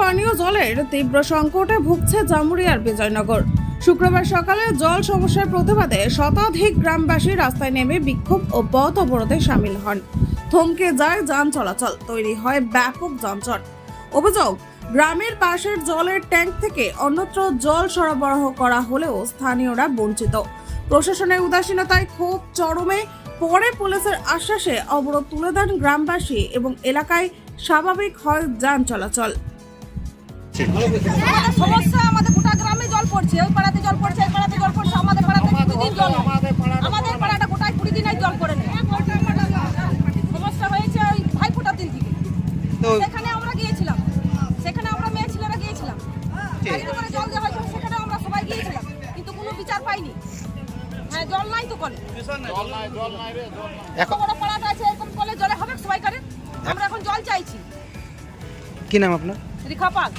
পানীয় জলের তীব্র সংকটে ভুগছে জামুরিয়ার বিজয়নগর। শুক্রবার সকালে জল সমস্যার প্রতিবাদে শতাধিক গ্রামবাসী রাস্তায় নেমে বিক্ষোভ ও পথ অবরোধে সামিল হন। থমকে যায় যান চলাচল, তৈরি হয় ব্যাপক যানজট। অভিযোগ, গ্রামের পাশের জলের ট্যাঙ্ক থেকে অন্যত্র জল সরবরাহ করা হলেও স্থানীয়রা বঞ্চিত। প্রশাসনের উদাসীনতায় ক্ষোভ চরমে, পরে পুলিশের আশ্বাসে অবরোধ তুলে দেন গ্রামবাসী এবং এলাকায় স্বাভাবিক হয় যান চলাচল। সমস্যা আমাদের গোটা গ্রামে জল পড়ছে ওই পাড়াতে জল পড়ছে এই পাড়াতে জল পড়ছে আমাদের পাড়াতে জল আমাদের পাড়াটা গোটায় কুড়ি দিন জল পড়ে নেই সমস্যা হয়েছে ওই ভাই ফোটার দিন থেকে। সেখানে আমরা গিয়েছিলাম। সেখানে আমরা মেয়ে ছেলেরা গিয়েছিলাম। জল দেওয়া হয়েছে সেখানে আমরা সবাই গিয়েছিলাম। কিন্তু কোনো বিচার পাইনি। হ্যাঁ জল নাই তো কলে। এখন বড় পাড়াটা আছে এরকম কলে জলে হবে সবাই করে। আমরা এখন জল চাইছি। কি নাম আপনার? রেখা পাল।